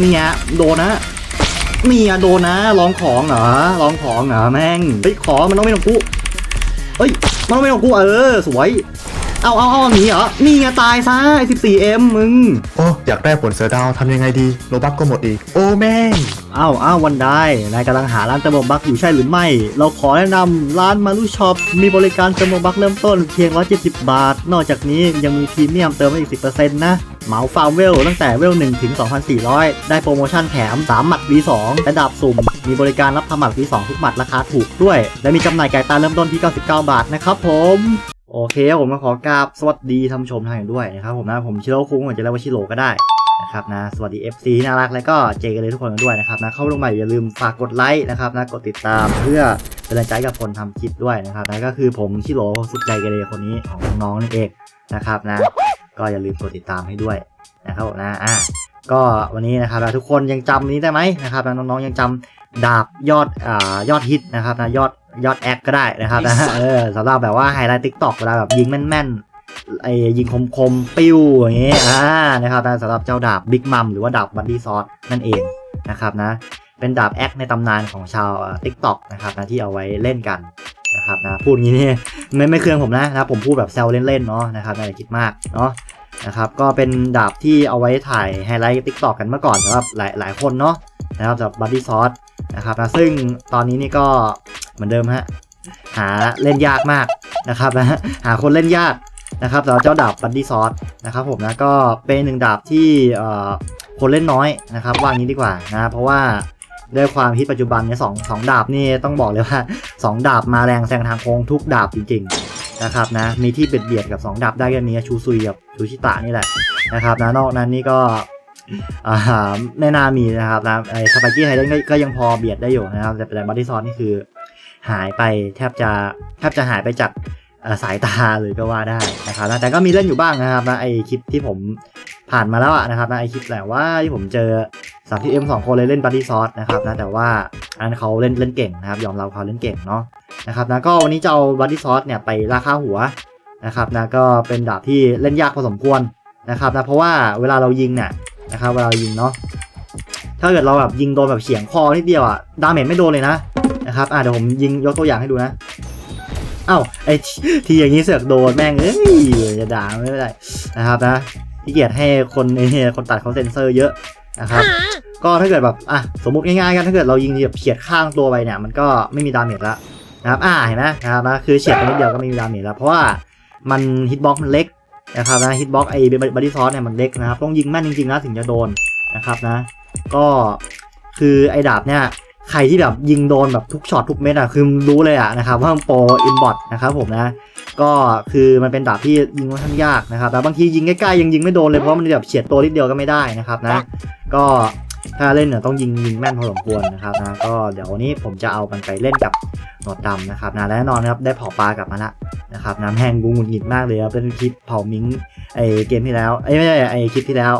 นี่ไงโดนนะนี่ไงโดนนะลองของเหรอลองของเหรอแม่งเฮ้ยขอมันต้องไม่ของกูเฮ้ยมันต้องไม่ของกูเออสวย เอาเอาเอาหนีเหรอนี่ไงตายซะไอ้สิบสี่เอ็มมึงโอ้อยากได้ผลเสือดาวทำยังไงดีโลบักก็หมดอีก โอ้แม่งอ้าวอ้าววันได้นายกำลังหาร้านเติมโลบักอยู่ใช่หรือไม่ เราขอแนะนำร้านมารุช็อปมีบริการเติมโลบักเริ่มต้นเพียง170 บาท นอกจากนี้ยังมีพรีเมียมเติมได้อีก10%นะ เหมาฟาร์มเวลตั้งแต่เวล1ถึง 2,400 ได้โปรโมชั่นแถม 3 หมัด V2 และดาบสุ่ม มีบริการรับทำหมัด V2 ทุกหมัดราคาถูกด้วย และมีจำหน่ายไก่ตาเริ่มต้นที่ 99 บาทนะครับผมโอเคผมมาขอกราบสวัสดีท่านชมทางด้วยนะครับผมนะผมชิโร่คุ้งผมจะเรียกว่าชิโร่ก็ได้นะครับนะสวัสดี FC ที่น่ารักและก็เจกันเลยทุกคนกันด้วยนะครับนะเข้าลงมาอย่าลืมฝากกดไลค์นะครับนะกดติดตามเพื่อเป็นแรงใจกับคนทำคลิปด้วยนะครับนะก็คือผมชิโร่สุดใจกันเลยคนนี้ของน้องนั่นเองนะครับนะ ก็อย่าลืมกดติดตามให้ด้วยนะครับผมนะอะก็วันนี้นะครับนะทุกคนยังจำนี้ได้ไหมนะครับนะน้องๆยังจำดาบยอดอ่ายอดฮิตนะครับนะยอดยอดแอคก็ได้นะครับนะเออสำหรับแบบว่าไฮไลท์ทิกตอกเวลาแบบยิงแม่นๆไอ้ยิงคมคมๆปิ้วอย่างงี้อ่านะครับนะสำหรับเจ้าดาบบิ๊กมัมหรือว่าดาบบันดี้ซอสนั่นเองนะครับนะเป็นดาบแอคในตำนานของชาวทิกตอกนะครับนะที่เอาไว้เล่นกันนะครับนะพูดงี้นี่ไม่ไม่เครื่องผมนะนะครับผมพูดแบบแซวเล่นๆเนาะนะครับอย่าคิดมากเนาะ นะครับก็เป็นดาบที่เอาไว้ถ่ายไฮไลท์ทิกตอกกันเมื่อก่อนสำหรับหลายหลายคนเนาะนะครับสำหรับบันดี้ซอสนะครับนะซึ่งตอนนี้นี่ก็เหมือนเดิมฮะหาเล่นยากมากนะครับนะหาคนเล่นยากนะครับสำหรับเจ้าดาบบันดี้ซอสนะครับผมนะก็เป็นหนึ่งดาบที่เอ่อคนเล่นน้อยนะครับว่างี้ดีกว่านะเพราะว่าด้วยความฮิตปัจจุบันเนี่ยสองสองดาบนี่ต้องบอกเลยว่าสองดาบมาแรงแซงทางโค้งทุกดาบจริงๆ นะครับนะมีที่เบียดเบียดกับสองดาบได้ก็มีชูซุยกับชูชิตะนี่แหละนะครับนะนอกนั้นนี่ก็ไม่น่ามีนะครับนะไอ้สปากี้ไฮเดนก็ยังพอเบียดได้อยู่นะครับ แต่แต่บันดี้ซอสนี่คือหายไปแทบจะแทบจะหายไปจากสายตาเลยก็ว่าได้นะครับนะแต่ก็มีเล่นอยู่บ้างนะครับนะไอคลิปที่ผมผ่านมาแล้วอะนะครับนะไอคลิปแหละว่าที่ผมเจอสามที่เอ็มสองคนเลยเล่นบัตตี้ซอสนะครับนะแต่ว่าอันเขาเล่นเล่นเก่งนะครับ ยอมรับเขาเล่นเก่งเนาะ นะครับนะก็วันนี้จะเอาบัตตี้ซอสเนี่ยไปราคาหัวนะครับนะก็เป็นดาบที่เล่นยากพอสมควรนะครับนะเพราะว่าเวลาเรายิงเนี่ยนะครับเวลาเรายิงเนาะถ้าเกิดเราแบบยิงโดนแบบเฉียงคอนิดเดียวอะดาเมจไม่โดนเลยนะนะครับอะเดี๋ยวผมยิงยกตัวอย่างให้ดูนะเอ้าไอ้ที่ที่อย่างนี้เสือกโดนแม่งเอ้ยจะด่าไม่ได้นะครับนะที่เกียจให้คนไอ้เนี่ยคนตัดเขาเซ็นเซอร์เยอะนะครับก็ถ้าเกิดแบบอะสมมติง่ายๆกันถ้าเกิดเรายิงแบบเฉียดข้างตัวไปเนี่ยมันก็ไม่มีดาเมจแล้ว นะครับอ่าเห็นไหมนะครับนะคือเฉียดไปนิดเดียวก็ไม่มีดาเมจแล้วเพราะว่ามันฮิตบ็อกมันเล็กนะครับนะฮิตบ็อกไอ้บอดี้ซอสเนี่ยมันเล็กนะครับต้องยิงแม่นจริงๆนะถึงจะโดนนะครับนะ ก็คือไอ้ดาบเนี่ยใครที่แบบยิงโดนแบบทุกช็อตทุกเม็ดอะคือรู้เลยอะนะครับว่ามันโปรอินบอทนะครับผมนะ ก็คือมันเป็นดาบที่ยิงค่อนข้างยากนะครับแต่บางทียิงใกล้ๆยังยิงไม่โดนเลยเพราะมันแบบเฉียดตัวนิดเดียวก็ไม่ได้นะครับนะ ก็ถ้าเล่นเนี่ยต้องยิงยิงแม่นพอสมควรนะครับนะก็เดี๋ยววันนี้ผมจะเอามันไปเล่นกับ หนวดดำนะครับนะและแน่นอนนะครับได้เผาปลากลับมาละนะครับน้ำแห้งกูหงุดหงิดมากเลยครับเป็นคลิปเผามิงไอเกมที่แล้วไอไม่ใช่ไอคลิปที่แล้ว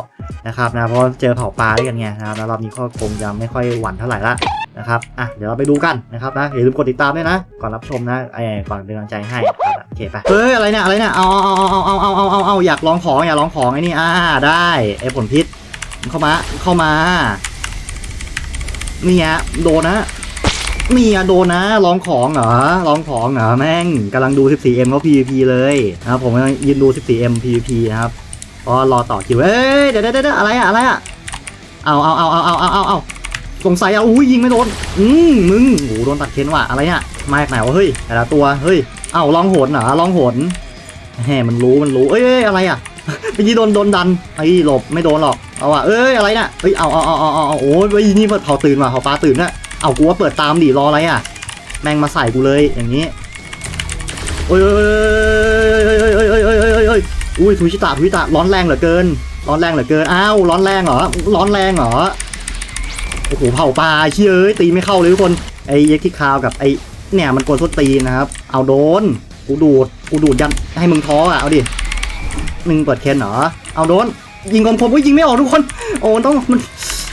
นะครับนะเพราะเจอเผาปลาด้วยกันไงนะครับแล้วรอบนี้ก็คงจะไม่ค่อยหวั่นเท่าไหร่ละนะครับอะเดี๋ยวเราไปดูกันนะครับนะอย่าลืมกดติดตามด้วยนะ ก่อนรับชมนะไอก่อนเป็นกำลังใจให้โอเคไปเฮ้ยอะไรเนี่ยอะไรเนี่ยเอาเอาเอาเอาเอาเอาเอาเอาอยากลองของอยากลองของไอ้นี่อ่าได้ไอ้ผลพิษเข้ามาเข้ามานี่ฮะโดนนะ นี่อะโดนนะลองของเหรอลองของเหรอแม่งกำลังดู 14M เขา PVP เลยนะครับผมกำลังยืนดู 14M PVP นะครับเพราะรอต่อคิวเอ้ยเดี๋ยวเดี๋ยวเดี๋ยวอะไรอะอะไรอะเอาเอาเอาเอาเอาเอาเอาเอาสงสัยอะอุ้ยยิงไม่โดนอืมมึงโหโดนตัดเค้นว่ะอะไรเนี่ยมาจากไหนวะเฮ้ยแต่ละตัวเฮ้ยเอาลองโหนเหรอลองโหนแหมมันรู้มันรู้เอ้ยอะไรอะเมื่อกี้โดนโดนดันไอ้หลบไม่โดนหรอกเอาว่ะเอ้ยอะไรน่ะเฮ้ยเอาเอาเอาเอาเอาเอาโอ้ยเฮ้ยนี่เผาตื่นว่ะเผาปลาตื่นน่ะ เอากูว่าเปิดตามดิรออะไรอะ แม่งมาใส่กูเลยอย่างนี้โอ้ยเอ้ยเอ้ยเอ้ยเอ้ยเอ้ยเอ้ยเอ้ยเอ้ยอุ้ยทุชิตะทุชิตะร้อนแรงเหลือเกิน ร้อนแรงเหลือเกินอ้าวร้อนแรงเหรอร้อนแรงเหรอโอ้โหเผาปลาเชี่ยเอ้ยตีไม่เข้าเลยทุกคนไอ้เย็กที่คาวกับไอ้เนี่ยมันกวนส้นตีนะครับ เอาโดนกูดูดกูดูดยันให้มึงท้ออะเอาดิมึงเปิดเคนเหรอเอาโดนยิงกลมผมก็ยิงไม่ออกทุกคน โอ้ต้องมัน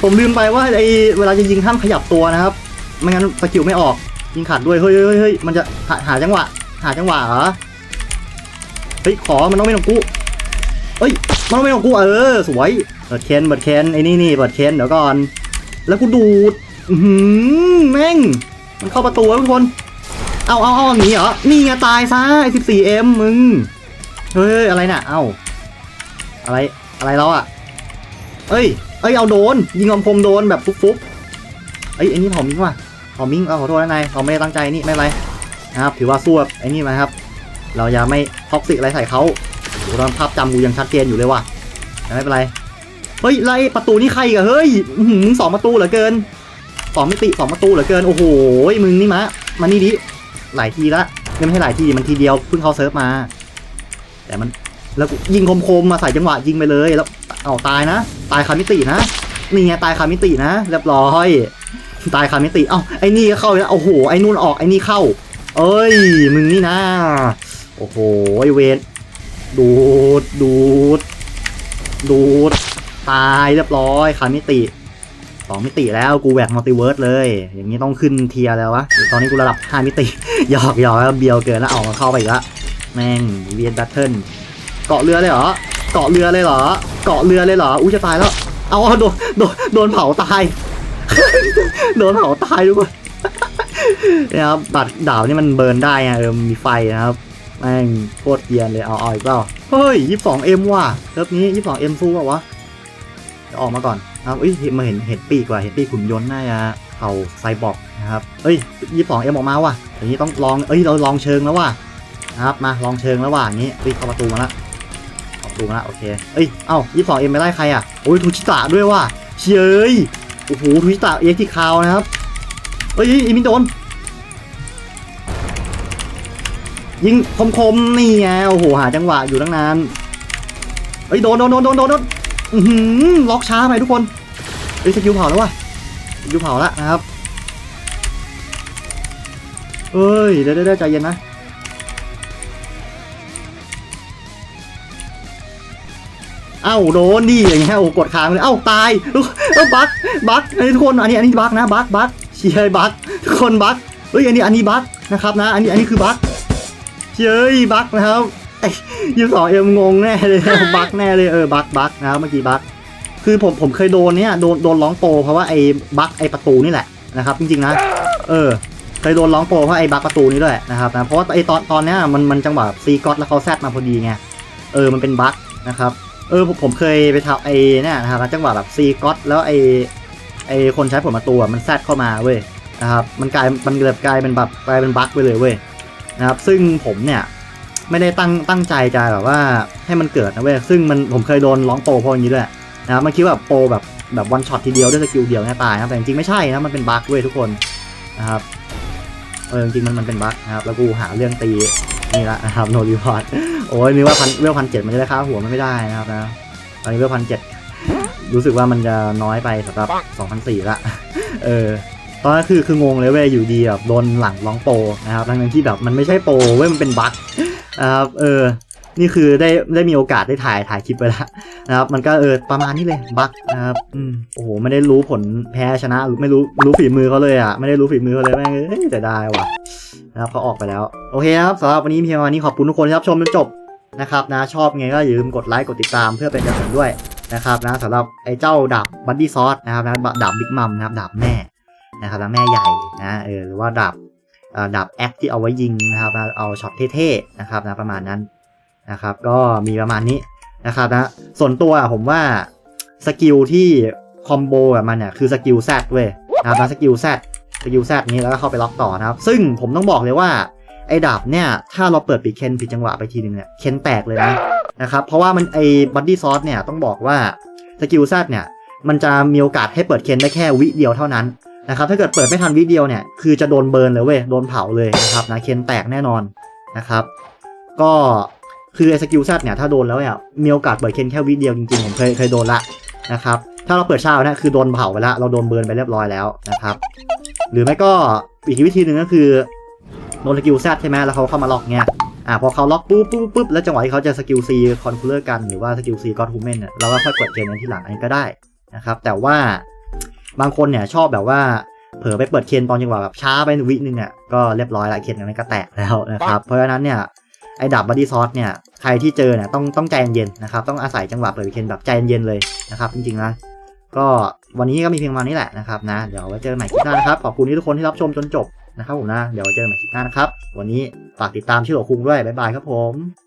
ผมลืมไปว่าไอ้เวลาจะยิงห้ามขยับตัวนะครับ ไม่งั้นสกิลไม่ออก ยิงขาดด้วย เฮ้ยเฮ้ยเฮ้ยมันจะหาหาจังหวะ หาจังหวะเหรอ เฮ้ย ขอ มันต้องไม่ต้องกูเอ้ย มันต้องไม่ของกู เออ สวย เปิดเคนเปิดเคนไอ้นี่นี่เปิดเคนเดี๋ยวก่อน แล้วกูดูดหือแม่ง มันเข้าประตูแล้วทุกคน เอาเอาเอาหนีเหรอ นี่ไงตายซะไอ้สิบสี่เอ็มมึง เฮ้ย อะไรน่ะ เอ้า อะไร อะไรแล้วอะเอ้ย เอ้ยเอาโดน ยิงลำคมโดนแบบฟุกๆเอ้ยไอ้นี่เผามิงว่ะเผามิงเอาขอโทษนะนายเราไม่ได้ตั้งใจนี่ไม่เป็นไรนะครับถือว่าสู้กับไอ้นี่มาครับ เราอย่าไม่ท็อกซิกอะไรใส่เขาโหตอนภาพจำกูยังชัดเจนอยู่เลยว่ะแต่ไม่เป็นไรเฮ้ยไล่ประตูนี่ใครกันเฮ้ยอื้อหือสองประตูเหลือเกินสองมิติสองประตูเหลือเกินโอ้โหมึงนี่มะมานี่ดิหลายทีละไม่ใช่หลายทีมันทีเดียวเพิ่งเข้าเซิร์ฟมา แต่มันแล้วยิงคมๆมาใส่จังหวะยิงไปเลยแล้ว เอาตายนะ ตายคามิตินะนี่ไงตายคามิตินะ เรียบร้อย ตายคามิติเอ้าไอ้นี่ก็เข้าแล้วโอ้โหไอ้นู่นออกไอ้นี่เข้า เอ้ยมึงนี่นะ โอ้โหไอเวนดูดดูดดูดตายเรียบร้อยคามิติสองมิติแล้วกูแหวกมัลติเวิร์สเลย อย่างนี้ต้องขึ้นเทียร์แล้ววะตอนนี้กูระดับห้ามิติหยอกหยอกแล้วเบียวเกินแล้วเอามาเข้าไปอีกละแม่งเวียนแบทเทิลเกาะเรือเลยเหรอ เกาะเรือเลยเหรอ เกาะเรือเลยเหรอ อุ้ยจะตายแล้ว เอาเอาโดนโดนโดนเผาตาย โดนเผาตายทุกคนนะครับบัตรดาวนี่มันเบิร์นได้อะเออมีไฟนะครับแม่งโคตรเกรียนเลยเอาเอาอีกเปล่าเฮ้ยยี่สิบสองเอ็มว่ะเทิร์ฟนี้ยี่สิบสองเอ็มสู้ป่าวะเดี๋ยวออกมาก่อนครับเอ้ยมาเห็นเห็นปีกว่ะเห็นปีกขุนยนต์น่าจะเผาไซบอร์กนะครับเอ้ยยี่สิบสองเอ็มออกมาว่ะอย่างนี้ต้องลองเอ้ยเราลองเชิงแล้วว่ะนะครับมาลองเชิงแล้วว่ะอย่างนี้เอ้ยเข้าประตูมาละ เข้าประตูมาละโอเค เอ้ย เอ้ายี่สองเอ็มไม่ไล่ใครอะ โอ้ยทูชิตะด้วยว่ะเชยโอ้โหทูชิตะเอ็กซ์ที่คาวนะครับ เอ้ยอีมินโดน ยิงคมๆนี่ไงโอ้โหหาจังหวะอยู่ตั้งนาน เอ้ยโดนโดนโดนโดนโดนโดนอื้อล็อกช้าไปทุกคนเอ้ยสกิลเผาแล้วว่ะสกิลเผาแล้วนะครับเอ้ยเดี๋ยวเดี๋ยวเดี๋ยวใจเย็นนะ เอ้าโดนดิอย่างเงี้ยโอ้กดค้างเลยเอ้าตายทุกเอ้าบั๊กบั๊กอันนี้ทุกคนอันนี้อันนี้บั๊กนะบั๊กบั๊กเชียร์บั๊กทุกคนบั๊กเอ้ยอันนี้อันนี้บั๊กนะครับนะ อันนี้อันนี้คือบั๊กเฮ้ยบั๊กนะครับไอ้ยูสองเอ็มงงแน่เลยบั๊กแน่เลยเออบั๊กบั๊กนะครับเมื่อกี้บั๊กคือผมผมเคยโดนเนี่ยโดนโดนร้องโปรเพราะว่าไอ้บั๊กไอ้ประตูนี่แหละนะครับจริงๆนะ เออเคยโดนร้องโปรเพราะไอ้บั๊กประตูนี้ด้วยนะครับนะเพราะว่าไอ้ตอนตอนเนี้ยมันมันจังหวะซีก็อตแล้วเขาแซดมาพอดีไงเออมันเป็นบั๊กนะครับ เออผมเคยไปทำไอ้เนี่ยนะครับจังหวะแบบซีก็อตแล้วไอ้ไอ้คนใช้ผลประตูอะมันแซดเข้ามาเว้ยนะครับมันกลายมันเลยกลายเป็นแบบกลายเป็นบั๊กไปเลยเว้ยนะครับซึ่งผมเนี่ยไม่ได้ตั้งตั้งใจจะแบบว่าให้มันเกิดนะเว้ยซึ่งมันผมเคยโดนร้องโปรพราะอย่างนี้ด้วยนะครับมันคิดว่าโปรแบบแบบวันช็อตทีเดียวด้วยสกิลเดียวเนี่ยตายนะแต่จริงๆไม่ใช่นะมันเป็นบั๊กเว้ยทุกคนนะครับเออจริงๆมันมันเป็นบั๊กนะครับแล้วกูหาเรื่องตี นี่ละนะครับโนรีพอร์ตโอ้ยนึกว่าพันเวลพันเจ็ดมันจะได้ค่าหัวมันไม่ได้นะครับนะตอนนี้เวลพันเจ็ดรู้สึกว่ามันจะน้อยไปสำหรับสองพันสี่ละเออตอนนั้นคือคืองงเลยเว้ยอยู่ดีแบบโดนหลังร้องโปรนะครับทั้งๆที่แบบมันไม่ใช่โปรเว้ยมันเป็นบั๊กนะครับเออ นี่คือได้ได้มีโอกาสได้ถ่ายถ่ายคลิปไปแล้วนะครับ มันก็เออประมาณนี้เลยบั๊กนะครับอืมโอ้โหไม่ได้รู้ผลแพ้ชนะไม่รู้รู้ฝีมือเขาเลยอะไม่ได้รู้ฝีมือเขาเลยแม่งเอ้ยแต่ได้ว่ะนะครับเขาออกไปแล้ว โอเคครับสำหรับวันนี้เพียงวันนี้ขอบคุณทุกคนที่รับชมจนจบนะครับนะชอบไงก็อย่าลืมกดไลค์กดติดตามเพื่อเป็นกำลังใจด้วยนะครับนะสำหรับไอ้เจ้าดาบบัดดี้ซอสนะครับนะดาบบิ๊กมัมนะครับดาบแม่นะครับแล้วแม่ใหญ่นะเออหรือว่าดาบดาบแอคที่เอาไว้ยิงนะครับนะเอาช็อตเท่ๆนะครับนะประมาณนั้น นะครับก็มีประมาณนี้นะครับนะส่วนตัวอะผมว่าสกิลที่คอมโบกับมันเนี่ยคือสกิลแซดเว้ยนะครับสกิลแซดสกิลแซดนี้แล้วก็เข้าไปล็อกต่อนะครับ ซึ่งผมต้องบอกเลยว่าไอ้ดาบเนี่ย ถ้าเราเปิดปีกเคนผิดจังหวะไปทีนึงเนี่ยเคนแตกเลยนะนะครับเพราะว่ามันไอ้บัดดี้ซอสเนี่ยต้องบอกว่าสกิลแซดเนี่ยมันจะมีโอกาสให้เปิดเคนได้แค่วิเดียวเท่านั้นนะครับถ้าเกิดเปิดไม่ทันวิเดีโอเนี่ยคือจะโดนเบิร์นเลยเว้ยโดนเผาเลยนะครับนะเคนแตกแน่นอนนะครับ ก็ คือไอ้สกิลแซดเนี่ยถ้าโดนแล้วเนี่ยมีโอกาสเปิดเคนแค่วิดีโอจริงๆผมเคยเคยโดนละนะครับถ้าเราเปิดเช้าเนี่ยคือโดนเผาไปละเราโดนเบิร์นไปเรียบร้อยแล้วนะครับหรือไม่ก็อีกวิธีหนึ่งก็คือโดนสกิลแซดใช่ไหมแล้วเขาเข้ามาล็อกเงี้ยอ่าพอเขาล็อกปุ๊บปุ๊บปุ๊บแล้วจังหวะที่เขาจะสกิลซีคอนคูลเลอร์กันหรือว่าสกิลซีก็อตฮูเมนเนี่ยเราก็ค่อยเปิดเคนกันทีหลังอันนี้ก็ได้นะครับแต่ว่าบางคนเนี่ยชอบแบบว่าเผลอไปเปิดเคนตอนจังหวะแบบช้าไปวินึงอะก็เรียบร้อยละเคนนั้นก็แตกแล้วนะครับเพราะฉะนั้นเนี่ย ไอ้ดับบัดดี้ซอสเนี่ยใครที่เจอเนี่ยต้องต้องใจเย็นๆนะครับต้องอาศัยจังหวะเปิดวีเคนแบบใจเย็นๆเลยนะครับจริงๆนะก็วันนี้ก็มีเพียงวันนี้แหละนะครับนะเดี๋ยวไว้เจอกันใหม่คลิปหน้านะครับขอบคุณที่ทุกคนที่รับชมจนจบนะครับผมนะเดี๋ยวไว้เจอกันใหม่คลิปหน้านะครับ วันนี้ฝากติดตามชื่อของคุงด้วยบ๊ายบายครับผม